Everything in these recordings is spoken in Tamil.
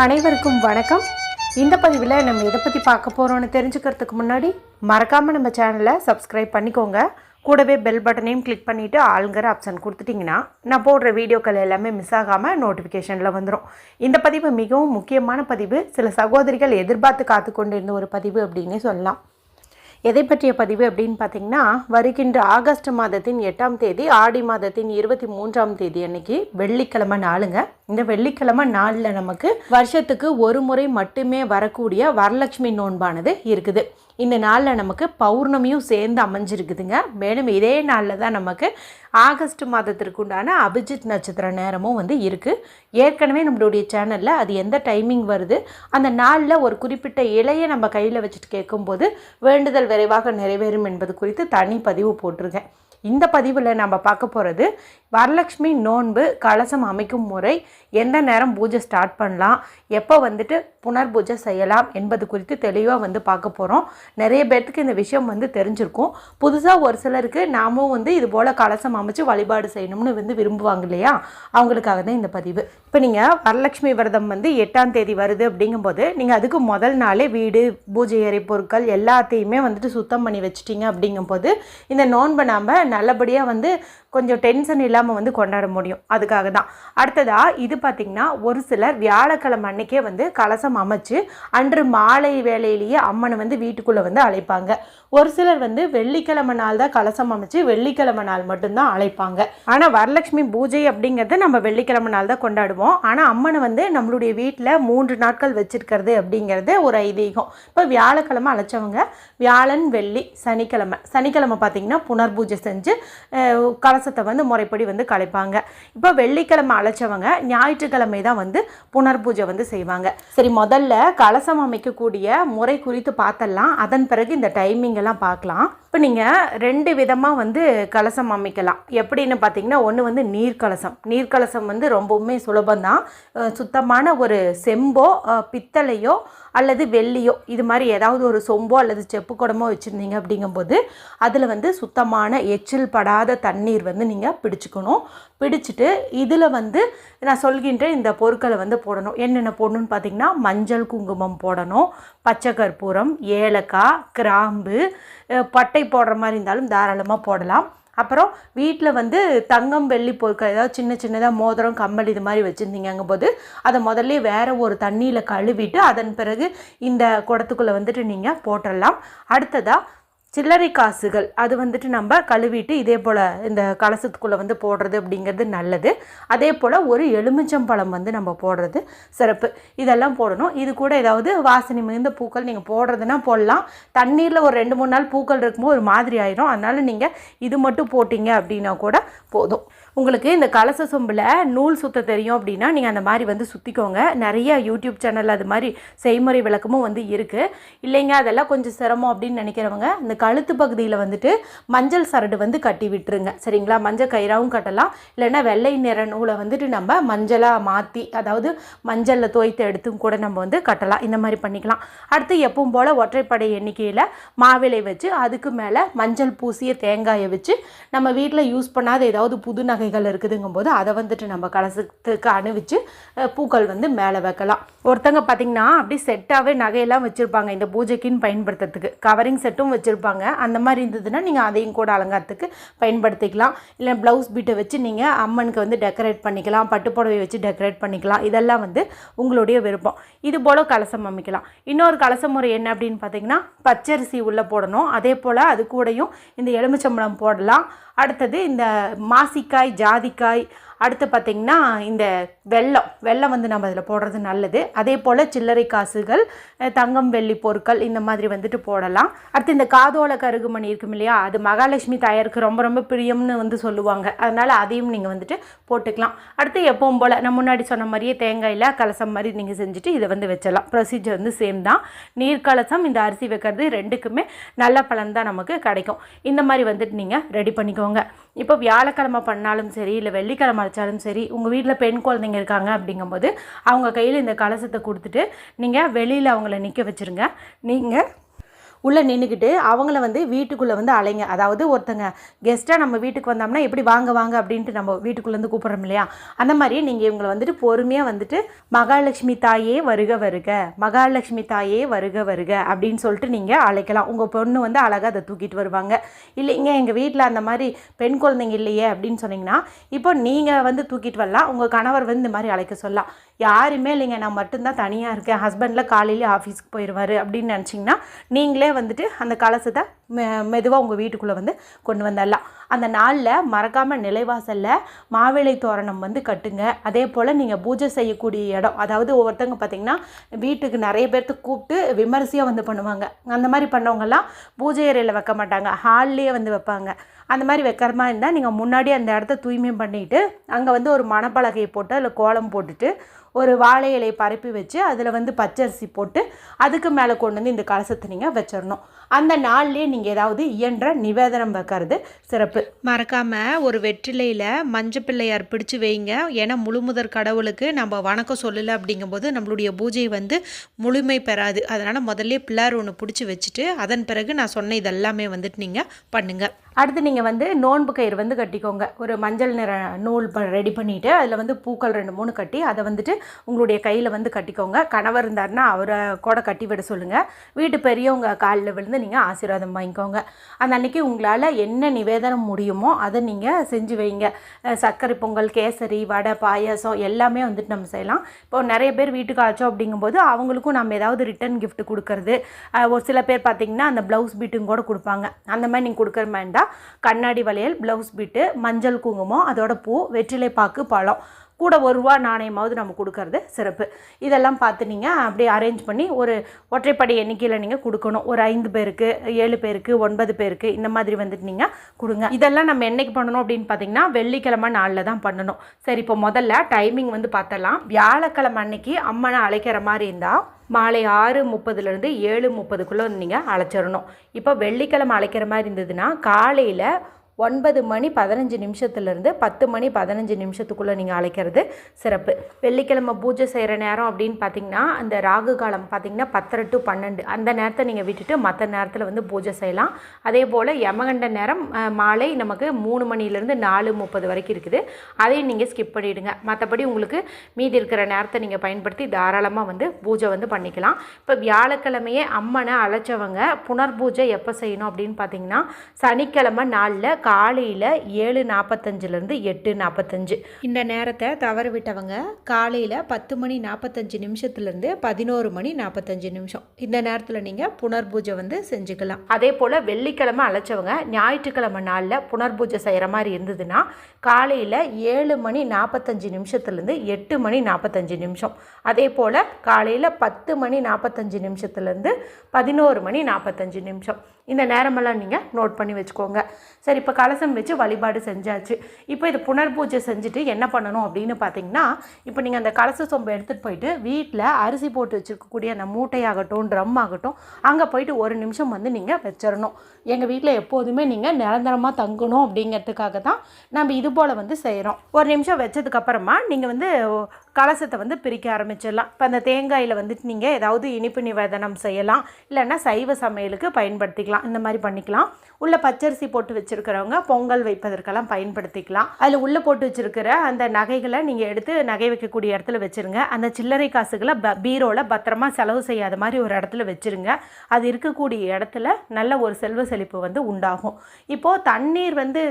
அனைவருக்கும் வணக்கம். இந்த பதிவில் நம்ம எதை பற்றி பார்க்க போகிறோம்னு தெரிஞ்சுக்கிறதுக்கு முன்னாடி மறக்காமல் நம்ம சேனலை சப்ஸ்கிரைப் பண்ணிக்கோங்க. கூடவே பெல் பட்டனையும் கிளிக் பண்ணிவிட்டு ஆளுங்கிற ஆப்ஷன் கொடுத்துட்டிங்கன்னா நான் போடுற வீடியோக்கள் எல்லாமே மிஸ் ஆகாமல் நோட்டிஃபிகேஷனில் வந்துடும் இந்த பதிவு மிகவும் முக்கியமான பதிவு. சில சகோதரிகள் எதிர்பார்த்து காத்து கொண்டிருந்த ஒரு பதிவு அப்படின்னே சொல்லலாம். எதை பற்றிய பதிவு அப்படின்னு பார்த்தீங்கன்னா வருகின்ற ஆகஸ்ட் மாதத்தின் எட்டாம் தேதி ஆடி மாதத்தின் இருபத்தி மூன்றாம் தேதி அன்னைக்கு வெள்ளிக்கிழமை நாளுங்க. இந்த வெள்ளிக்கிழமை நாளில் நமக்கு வருஷத்துக்கு ஒரு முறை மட்டுமே வரக்கூடிய வரலட்சுமி நோன்பானது இருக்குது. இந்த நாளில் நமக்கு பௌர்ணமியும் சேர்ந்து அமைஞ்சிருக்குதுங்க. மேலும் இதே நாளில் தான் நமக்கு ஆகஸ்ட் மாதத்திற்கு உண்டான அபிஜித் நட்சத்திர நேரமும் வந்து இருக்குது ஏற்கனவே நம்மளுடைய சேனலில் அது எந்த டைமிங் வருது அந்த நாளில் ஒரு குறிப்பிட்ட இலையை நம்ம கையில் வச்சுட்டு கேட்கும்போது வேண்டுதல் விரைவாக நிறைவேறும் என்பது குறித்து தனி பதிவு போட்டிருக்கேன். இந்த பதிவில் நம்ம பார்க்க போகிறது வரலட்சுமி நோன்பு கலசம் அமைக்கும் முறை எந்த நேரம் பூஜை ஸ்டார்ட் பண்ணலாம் எப்போ வந்துட்டு புனர் பூஜை செய்யலாம் என்பது குறித்து தெளிவாக வந்து பார்க்க போகிறோம் நிறைய பேர்த்துக்கு இந்த விஷயம் வந்து தெரிஞ்சிருக்கும். புதுசாக ஒரு சிலருக்கு நாமும் வந்து இது போல் கலசம் அமைச்சு வழிபாடு செய்யணும்னு வந்து விரும்புவாங்க இல்லையா? அவங்களுக்காக தான் இந்த பதிவு. இப்போ நீங்கள் வரலட்சுமி விரதம் வந்து எட்டாம் தேதி வருது அப்படிங்கும்போது நீங்கள் அதுக்கு முதல் நாளே வீடு பூஜை அறை பொருட்கள் எல்லாத்தையுமே வந்துட்டு சுத்தம் பண்ணி வச்சிட்டிங்க அப்படிங்கும்போது இந்த நோன்பை நாம் நல்லபடியாக வந்து கொஞ்சம் டென்ஷன் இல்லாமல் வந்து கொண்டாட முடியும். அதுக்காக தான் அடுத்ததாக இது பார்த்திங்கன்னா ஒரு சிலர் வியாழக்கிழமை அன்னைக்கே வந்து கலசம் அமைச்சு அன்று மாலை வேலையிலேயே அம்மனை வந்து வீட்டுக்குள்ளே வந்து அழைப்பாங்க. ஒரு சிலர் வந்து வெள்ளிக்கிழமை நாள் தான் கலசம் அமைச்சு வெள்ளிக்கிழமை நாள் மட்டும்தான் அழைப்பாங்க. ஆனால் வரலட்சுமி பூஜை அப்படிங்கிறத நம்ம வெள்ளிக்கிழமை நாள் தான் கொண்டாடுவோம். ஆனால் அம்மனை வந்து நம்மளுடைய வீட்டில் மூன்று நாட்கள் வச்சிருக்கிறது அப்படிங்கிறது ஒரு ஐதீகம். இப்போ வியாழக்கிழமை அழைச்சவங்க வியாழன் வெள்ளி சனிக்கிழமை. சனிக்கிழமை பார்த்திங்கன்னா புனர்பூஜை செஞ்சு கலசம் உபவாசத்தை வந்து முறைப்படி வந்து கலைப்பாங்க. இப்போ வெள்ளிக்கிழமை அழைச்சவங்க ஞாயிற்றுக்கிழமை தான் வந்து புனர்பூஜை வந்து செய்வாங்க. சரி முதல்ல கலசம் அமைக்கக்கூடிய முறை குறித்து பார்த்தலாம். அதன் பிறகு இந்த டைமிங் எல்லாம் பார்க்கலாம். இப்போ நீங்கள் ரெண்டு விதமாக வந்து கலசம் அமைக்கலாம். எப்படின்னு பார்த்தீங்கன்னா ஒன்று வந்து நீர்க்கலசம். நீர்க்கலசம் வந்து ரொம்பவுமே சுலபம்தான். சுத்தமான ஒரு செம்போ பித்தளையோ அல்லது வெள்ளியோ இது மாதிரி ஏதாவது ஒரு சொம்போ அல்லது செப்பு குடமோ வச்சுருந்தீங்க அப்படிங்கும்போது அதில் வந்து சுத்தமான எச்சில் படாத தண்ணீர் வந்து நீங்கள் பிடிச்சிக்கணும். பிடிச்சிட்டு இதில் வந்து நான் சொல்கின்ற இந்த பொருட்களை வந்து போடணும். என்னென்ன போடணும்னு பார்த்தீங்கன்னா மஞ்சள் குங்குமம் போடணும் பச்சை கற்பூரம் ஏலக்காய் கிராம்பு பட்டை போடுற மாதிரி இருந்தாலும் தாராளமாக போடலாம். அப்புறம் வீட்டில் வந்து தங்கம் வெள்ளி பொருட்கள் ஏதாவது சின்ன சின்னதாக மோதிரம் கம்மல் இது மாதிரி வச்சுருந்தீங்க போது அதை முதல்ல வேறு ஒரு தண்ணியில் கழுவிட்டு அதன் பிறகு இந்த குடத்துக்குள்ளே வந்துட்டு நீங்கள் போட்டுடலாம். அடுத்ததாக சில்லறை காசுகள் அது வந்துட்டு நம்ம கழுவிட்டு இதே போல் இந்த கலசத்துக்குள்ளே வந்து போடுறது அப்படிங்கிறது நல்லது. அதே போல் ஒரு எலுமிச்சம்பழம் வந்து நம்ம போடுறது சிறப்பு. இதெல்லாம் போடணும். இது கூட ஏதாவது வாசனை மிகுந்த பூக்கள் நீங்கள் போடுறதுனா போடலாம். தண்ணீரில் ஒரு ரெண்டு மூணு நாள் பூக்கள் இருக்கும்போது ஒரு மாதிரி ஆயிரும். அதனால் நீங்கள் இது மட்டும் போட்டிங்க அப்படின்னா கூட போதும். உங்களுக்கு இந்த கலச சொம்பில் நூல் சுத்த தெரியும் அப்படின்னா நீங்கள் அந்த மாதிரி வந்து சுற்றிக்கோங்க நிறைய யூடியூப் சேனல் அது மாதிரி செய்முறை விளக்கமும் வந்து இருக்குது இல்லைங்க அதெல்லாம் கொஞ்சம் சிரமம் அப்படின்னு நினைக்கிறவங்க இந்த கழுத்து பகுதியில் வந்துட்டு மஞ்சள் சரடு வந்து கட்டி விட்டுருங்க. சரிங்களா? மஞ்சள் கயிறாவும் கட்டலாம். இல்லைன்னா வெள்ளை நிற நூலை வந்துட்டு நம்ம மஞ்சளாக மாற்றி அதாவது மஞ்சளில் தோய்த்து எடுத்தும் கூட நம்ம வந்து கட்டலாம். இந்த மாதிரி பண்ணிக்கலாம். அடுத்து எப்பவும் போல் ஒற்றைப்படை எண்ணிக்கையில் மாவிலை வச்சு அதுக்கு மேலே மஞ்சள் பூசிய தேங்காயை வச்சு நம்ம வீட்டில் யூஸ் பண்ணாத ஏதாவது புது நகை இருக்குதுங்கும் போது அதை வந்துட்டு நம்ம கலசத்துக்கு அணிவிச்சு பூக்கள் வந்து மேலே வைக்கலாம். ஒருத்தங்க பார்த்திங்கன்னா அப்படி செட்டாகவே நகையெல்லாம் வச்சுருப்பாங்க. இந்த பூஜைக்குன்னு பயன்படுத்துறதுக்கு. கவரிங் செட்டும் வச்சுருப்பாங்க. அந்த மாதிரி இருந்ததுன்னா நீங்கள் அதையும் கூட அலங்காரத்துக்கு பயன்படுத்திக்கலாம். இல்லை ப்ளவுஸ் பீட்டை வச்சு நீங்கள் அம்மனுக்கு வந்து டெக்கரேட் பண்ணிக்கலாம். பட்டுப்புடவை வச்சு டெக்கரேட் பண்ணிக்கலாம். இதெல்லாம் வந்து உங்களுடைய விருப்பம். இது போல் கலசம் அமைக்கலாம். இன்னொரு கலச முறை என்ன அப்படின்னு பார்த்தீங்கன்னா பச்சரிசி உள்ளே போடணும். அதே போல் அது கூடையும் இந்த எலுமிச்சம்பழம் போடலாம். அடுத்தது இந்த மாசிக்காய் ஜாதிக்காய் அடுத்து பார்த்திங்கன்னா இந்த வெல்லம் வெள்ளம் வந்து நம்ம அதில் போடுறது நல்லது. அதே போல் சில்லறை காசுகள் தங்கம் வெள்ளி பொருட்கள் இந்த மாதிரி வந்துட்டு போடலாம். அடுத்து இந்த காதோல கருகுமணி இருக்கும் இல்லையா? அது மகாலட்சுமி தாயாருக்கு ரொம்ப ரொம்ப பிரியம்னு வந்து சொல்லுவாங்க. அதனால் அதையும் நீங்கள் வந்துட்டு போட்டுக்கலாம். அடுத்து எப்பவும் போல் நான் முன்னாடி சொன்ன மாதிரியே தேங்காயில் கலசம் மாதிரி நீங்கள் செஞ்சுட்டு இதை வந்து வச்சிடலாம். ப்ரொசீஜர் வந்து சேம் தான். நீர் கலசம் இந்த அரிசி வைக்கிறது ரெண்டுக்குமே நல்ல பலன் தான் நமக்கு கிடைக்கும். இந்த மாதிரி வந்துட்டு நீங்கள் ரெடி பண்ணிக்கோங்க. இப்போ வியாழக்கிழமை பண்ணாலும் சரி இல்லை வெள்ளிக்கிழமை வச்சாலும் சரி உங்கள் வீட்டில் பெண் குழந்தைங்க இருக்காங்க அப்படிங்கும்போது அவங்க கையில் இந்த கலசத்தை கொடுத்துட்டு நீங்கள் வெளியில் அவங்கள நிற்க வச்சுருங்க. நீங்கள் உள்ளே நின்றுக்கிட்டு அவங்கள வந்து வீட்டுக்குள்ளே வந்து அலைங்க. அதாவது ஒருத்தங்க கெஸ்ட்டாக நம்ம வீட்டுக்கு வந்தோம்னா எப்படி வாங்க வாங்க அப்படின்ட்டு நம்ம வீட்டுக்குள்ளேருந்து கூப்பிட்றோம் இல்லையா? அந்த மாதிரி நீங்கள் இவங்களை வந்துட்டு பொறுமையாக வந்துட்டு மகாலட்சுமி தாயே வருக வருக. மகாலட்சுமி தாயே வருக வருக அப்படின்னு சொல்லிட்டு நீங்கள் அழைக்கலாம். உங்கள் பொண்ணு வந்து அழகாக அதை தூக்கிட்டு வருவாங்க. இல்லைங்க எங்கள் வீட்டில் அந்த மாதிரி பெண் குழந்தைங்க இல்லையே அப்படின்னு சொன்னீங்கன்னா இப்போ நீங்கள் வந்து தூக்கிட்டு வரலாம். உங்கள் கணவர் வந்து இந்த மாதிரி அழைக்க சொல்லலாம். யாருமே இல்லைங்க நான் மட்டும்தான் தனியாக இருக்கேன். ஹஸ்பண்டில் காலையிலே ஆஃபீஸ்க்கு போயிடுவார் அப்படின்னு நினச்சிங்கன்னா நீங்களே வந்துட்டு அந்த கலசத்தை மெ மெதுவாக உங்கள் வீட்டுக்குள்ளே வந்து கொண்டு வந்துடலாம் அந்த நாளில் மறக்காமல் நிலைவாசலில் மாவிளை தோரணம் வந்து கட்டுங்க. அதே போல் நீங்கள் பூஜை செய்யக்கூடிய இடம் அதாவது ஒவ்வொருத்தவங்க பார்த்திங்கன்னா வீட்டுக்கு நிறைய பேர்த்து கூப்பிட்டு விமரிசையாக வந்து பண்ணுவாங்க. அந்த மாதிரி பண்ணவங்கெல்லாம் பூஜை அறையில் வைக்க மாட்டாங்க. ஹால்லேயே வந்து வைப்பாங்க. அந்த மாதிரி வைக்கிற மாதிரி இருந்தால் நீங்கள் முன்னாடி அந்த இடத்த தூய்மை பண்ணிவிட்டு அங்கே வந்து ஒரு மணப்பலகையை போட்டு அதில் கோலம் போட்டுட்டு ஒரு வாழை இலையை பரப்பி வச்சு அதில் வந்து பச்சரிசி போட்டு அதுக்கு மேலே கொண்டு வந்து இந்த கலசத்தை நீங்கள் வச்சிடணும். அந்த நாள்லேயே நீங்கள் ஏதாவது இயன்ற நிவேதனம் வைக்கிறது சிறப்பு. மறக்காமல் ஒரு வெற்றிலையில் மஞ்சள் பிள்ளையார் பிடிச்சு வைங்க. ஏன்னா முழுமுதற் கடவுளுக்கு நம்ம வணக்கம் சொல்லலை அப்படிங்கும்போது நம்மளுடைய பூஜை வந்து முழுமை பெறாது. அதனால் முதல்ல பிள்ளார் ஒன்று பிடிச்சி வச்சுட்டு அதன் பிறகு நான் சொன்ன இதெல்லாமே வந்துட்டு நீங்கள் பண்ணுங்கள் அடுத்து நீங்கள் வந்து நோன்பு கயிறு வந்து கட்டிக்கோங்க. ஒரு மஞ்சள் நிற நூல் ப ரெடி பண்ணிவிட்டு அதில் வந்து பூக்கள் ரெண்டு மூணு கட்டி அதை வந்துட்டு உங்களுடைய கையில் வந்து கட்டிக்கோங்க. கணவர் இருந்தாருன்னா அவரை கூட கட்டி விட சொல்லுங்கள் வீட்டு பெரியவங்க காலில் விழுந்து நீங்கள் ஆசீர்வாதம் வாங்கிக்கோங்க. அந்த அன்றைக்கி உங்களால் என்ன நிவேதனம் முடியுமோ அதை நீங்கள் செஞ்சு வைங்க. சர்க்கரை பொங்கல் கேசரி வடை பாயாசம் எல்லாமே வந்துட்டு நம்ம செய்யலாம். இப்போ நிறைய பேர் வீட்டுக்கு ஆச்சோம் அப்படிங்கும்போது அவங்களுக்கும் நம்ம ஏதாவது ரிட்டன் கிஃப்ட் கொடுக்கறது. ஒரு சில பேர் பார்த்திங்கன்னா அந்த ப்ளவுஸ் பீட்டும் கூட கொடுப்பாங்க. அந்த மாதிரி நீங்கள் கொடுக்குற மாதிரி பார்த்தா கண்ணாடி வளையல் ப்ளவுஸ் பீட்டு மஞ்சள் குங்குமம் அதோட பூ வெற்றிலை பாக்கு பழம். கூட ஒரு ரூபா நாணயமாவது நம்ம கொடுக்கறது சிறப்பு. இதெல்லாம் பார்த்து நீங்கள் அப்படியே அரேஞ்ச் பண்ணி ஒரு ஒற்றைப்படை எண்ணிக்கையில் நீங்கள் கொடுக்கணும். ஒரு ஐந்து பேருக்கு ஏழு பேருக்கு ஒன்பது பேருக்கு இந்த மாதிரி வந்துட்டு நீங்கள் கொடுங்க. இதெல்லாம் நம்ம என்னைக்கு பண்ணணும் அப்படின்னு பார்த்தீங்கன்னா வெள்ளிக்கிழமை நாளில் தான் பண்ணணும். சரி இப்போ முதல்ல டைமிங் வந்து பார்த்தலாம் வியாழக்கிழமை அன்னைக்கு அம்மனை அழைக்கிற மாதிரி இருந்தால் மாலை ஆறு முப்பதுலேருந்து ஏழு முப்பதுக்குள்ளே நீங்கள் அழைச்சிடணும். இப்போ வெள்ளிக்கிழமை அழைக்கிற மாதிரி இருந்ததுன்னா காலையில் ஒன்பது மணி பதினஞ்சு நிமிஷத்துலேருந்து பத்து மணி பதினஞ்சு நிமிஷத்துக்குள்ளே நீங்கள் அழைக்கிறது சிறப்பு. வெள்ளிக்கிழமை பூஜை செய்கிற நேரம் அப்படின்னு பார்த்தீங்கன்னா அந்த ராகு காலம் பார்த்தீங்கன்னா பத்தரை டு பன்னெண்டு. அந்த நேரத்தை நீங்கள் விட்டுட்டு மற்ற நேரத்தில் வந்து பூஜை செய்யலாம். அதே போல் யமகண்ட நேரம் மாலை நமக்கு மூணு மணிலேருந்து நாலு முப்பது வரைக்கும் இருக்குது. அதையும் நீங்கள் ஸ்கிப் பண்ணிவிடுங்க மற்றபடி உங்களுக்கு மீதி இருக்கிற நேரத்தை நீங்கள் பயன்படுத்தி தாராளமாக வந்து பூஜை வந்து பண்ணிக்கலாம். இப்போ வியாழக்கிழமையே அம்மனை அழைச்சவங்க புனர்பூஜை எப்போ செய்யணும் அப்படின்னு பார்த்தீங்கன்னா சனிக்கிழமை நாளில் காலையில் ஏழு நாற்பத்தஞ்சிலேருந்து எட்டு நாற்பத்தஞ்சு இந்த நேரத்தை தவற விட்டவங்க காலையில் பத்து மணி நாற்பத்தஞ்சு நிமிஷத்துலேருந்து பதினோரு மணி நாற்பத்தஞ்சு நிமிஷம். இந்த நேரத்தில் நீங்கள் புனர்பூஜை வந்து செஞ்சுக்கலாம். அதே போல் வெள்ளிக்கிழமை அழைச்சவங்க ஞாயிற்றுக்கிழமை நாளில் புனர்பூஜை செய்கிற மாதிரி இருந்ததுன்னா காலையில் ஏழு மணி நாற்பத்தஞ்சு நிமிஷத்துலேருந்து எட்டு மணி நாற்பத்தஞ்சு நிமிஷம். அதே போல் காலையில் பத்து மணி நாற்பத்தஞ்சு நிமிஷத்துலேருந்து பதினோரு மணி நாற்பத்தஞ்சு நிமிஷம். இந்த நேரமெல்லாம் நீங்கள் நோட் பண்ணி வச்சுக்கோங்க. சரி இப்போ கலசம் வச்சு வழிபாடு செஞ்சாச்சு. இப்போ இது புனர்பூஜை செஞ்சுட்டு என்ன பண்ணணும் அப்படின்னு பார்த்தீங்கன்னா இப்போ நீங்கள் அந்த கலச சொம்பை எடுத்துகிட்டு போயிட்டு வீட்டில் அரிசி போட்டு வச்சுருக்கக்கூடிய அந்த மூட்டையாகட்டும் ட்ரம் ஆகட்டும் அங்கே போயிட்டு ஒரு நிமிஷம் வந்து நீங்கள் வச்சிடணும் எங்கள் வீட்டில் எப்போதுமே நீங்கள் நிரந்தரமாக தங்கணும் அப்படிங்கிறதுக்காக தான் நம்ம இது போல் வந்து செய்கிறோம் ஒரு நிமிஷம் வச்சதுக்கப்புறமா நீங்கள் வந்து கலசத்தை வந்து பிரிக்க ஆரம்பிச்சிடலாம். இப்போ அந்த தேங்காயில் வந்துட்டு நீங்கள் ஏதாவது இனிப்பு நிவேதனம் செய்யலாம். இல்லைன்னா சைவ சமையலுக்கு பயன்படுத்திக்கலாம். இந்த மாதிரி பண்ணிக்கலாம். உள்ள பச்சரிசி போட்டு வச்சுருக்கிறவங்க பொங்கல் வைப்பதற்கெல்லாம் பயன்படுத்திக்கலாம். அதில் உள்ளே போட்டு வச்சுருக்கிற அந்த நகைகளை நீங்கள் எடுத்து நகை வைக்கக்கூடிய இடத்துல வச்சுருங்க. அந்த சில்லறை காசுகளை ப பீரோவில் பத்திரமா செலவு செய்யாத மாதிரி ஒரு இடத்துல வச்சுருங்க. அது இருக்கக்கூடிய இடத்துல நல்ல ஒரு செல்வ செழிப்பு வந்து உண்டாகும். இப்போது தண்ணீர் வந்து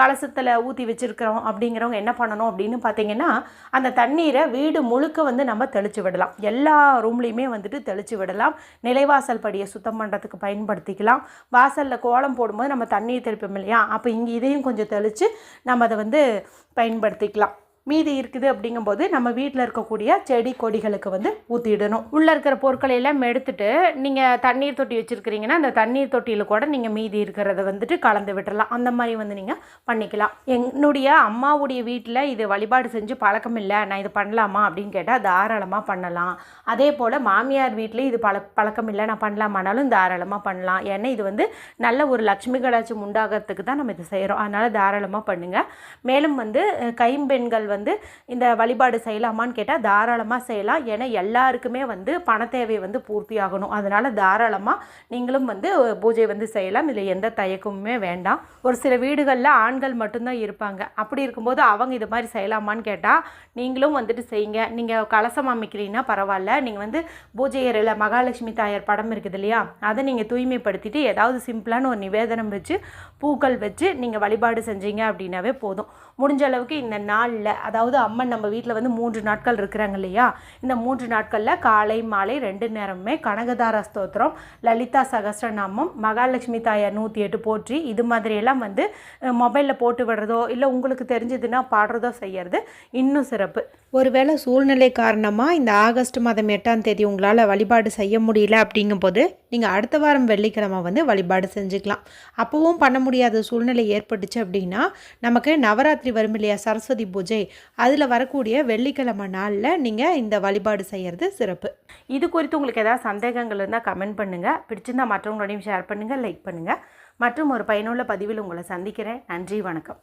கலசத்தில் ஊற்றி வச்சுருக்கிறோம் அப்படிங்கிறவங்க என்ன பண்ணணும் அப்படின்னு பார்த்தீங்கன்னா அந்த தண்ணீரை வீடு முழுக்க வந்து நம்ம தெளித்து விடலாம். எல்லா ரூம்லேயுமே வந்துட்டு தெளித்து விடலாம். நிலைவாசல் படியை சுத்தம் பண்ணுறதுக்கு பயன்படுத்திக்கலாம். வாசலில் கோலம் போடும்போது நம்ம தண்ணீர் தெளிப்போம் இல்லையா? அப்போ இங்கே இதையும் கொஞ்சம் தெளித்து நம்ம அதை வந்து பயன்படுத்திக்கலாம். மீதி இருக்குது அப்படிங்கும்போது நம்ம வீட்டில் இருக்கக்கூடிய செடி கொடிகளுக்கு வந்து ஊற்றிடணும் உள்ளே இருக்கிற பொருட்களை எல்லாம் எடுத்துட்டு நீங்கள் தண்ணீர் தொட்டி வச்சுருக்கிறீங்கன்னா அந்த தண்ணீர் தொட்டியில் கூட நீங்கள் மீதி இருக்கிறத வந்துட்டு கலந்து விட்டுறலாம். அந்த மாதிரி வந்து நீங்கள் பண்ணிக்கலாம். என்னுடைய அம்மாவுடைய வீட்டில் இது வழிபாடு செஞ்சு பழக்கம் இல்லை நான் இது பண்ணலாமா அப்படின்னு கேட்டால் தாராளமாக பண்ணலாம். அதே போல் மாமியார் வீட்லேயும் இது பழ பழக்கம் இல்லை நான் பண்ணலாமானாலும் தாராளமாக பண்ணலாம். ஏன்னா இது வந்து நல்ல ஒரு லட்சுமி கடாட்சம் உண்டாகிறதுக்கு தான் நம்ம இது செய்கிறோம் அதனால் தாராளமாக பண்ணுங்கள் மேலும் வந்து கைம்பெண்கள் வந்து வந்து இந்த வழிபாடு செய்யலாமான்னு கேட்டால் தாராளமாக செய்யலாம். ஏன்னா எல்லாருக்குமே வந்து பண தேவை வந்து பூர்த்தி ஆகணும். அதனால் தாராளமாக நீங்களும் வந்து பூஜை வந்து செய்யலாம். இதில் எந்த தயக்கமுமே வேண்டாம். ஒரு சில வீடுகளில் ஆண்கள் மட்டும்தான் இருப்பாங்க. அப்படி இருக்கும்போது அவங்க இது மாதிரி செய்யலாமான்னு கேட்டால் நீங்களும் வந்துட்டு செய்யுங்க. நீங்கள் கலசம் அமைக்கிறீங்கன்னா பரவாயில்ல. நீங்கள் வந்து பூஜை அறையில் மகாலட்சுமி தாயார் படம் இருக்குது இல்லையா? அதை நீங்கள் தூய்மைப்படுத்திட்டு ஏதாவது சிம்பிளான ஒரு நிவேதனம் வச்சு பூக்கள் வச்சு நீங்கள் வழிபாடு செஞ்சீங்க அப்படின்னாவே போதும். முடிஞ்ச அளவுக்கு இந்த நாளில் அதாவது அம்மன் நம்ம வீட்டில் வந்து மூன்று நாட்கள் இருக்கிறாங்க இல்லையா? இந்த மூன்று நாட்களில் காலை மாலை ரெண்டு நேரமுமே கனகதார ஸ்தோத்திரம் லலிதா சகஸ்ரநாமம் மகாலட்சுமி தாயார் நூற்றி எட்டு போற்றி இது மாதிரியெல்லாம் வந்து மொபைலில் போட்டு விடுறதோ இல்லை உங்களுக்கு தெரிஞ்சதுன்னா பாடுறதோ செய்கிறது இன்னும் சிறப்பு. ஒருவேளை சூழ்நிலை காரணமாக இந்த ஆகஸ்ட் மாதம் எட்டாம் தேதி உங்களால் வழிபாடு செய்ய முடியல அப்படிங்கும்போது நீங்கள் அடுத்த வாரம் வெள்ளிக்கிழமை வந்து வழிபாடு செஞ்சுக்கலாம். அப்போவும் பண்ண முடியாத சூழ்நிலை ஏற்பட்டுச்சு அப்படின்னா நமக்கு நவராத்திரி நவராத்திரி வரும் இல்லையா? சரஸ்வதி பூஜை. அதில் வரக்கூடிய வெள்ளிக்கிழமை நாளில் நீங்கள் இந்த வழிபாடு செய்கிறது சிறப்பு. இது குறித்து உங்களுக்கு ஏதாவது சந்தேகங்கள் இருந்தால் கமெண்ட் பண்ணுங்கள் பிடிச்சிருந்தா மற்றவங்களோடையும் ஷேர் பண்ணுங்கள் லைக் பண்ணுங்கள் மற்றும் ஒரு பயனுள்ள பதிவில் உங்களை சந்திக்கிறேன். நன்றி வணக்கம்.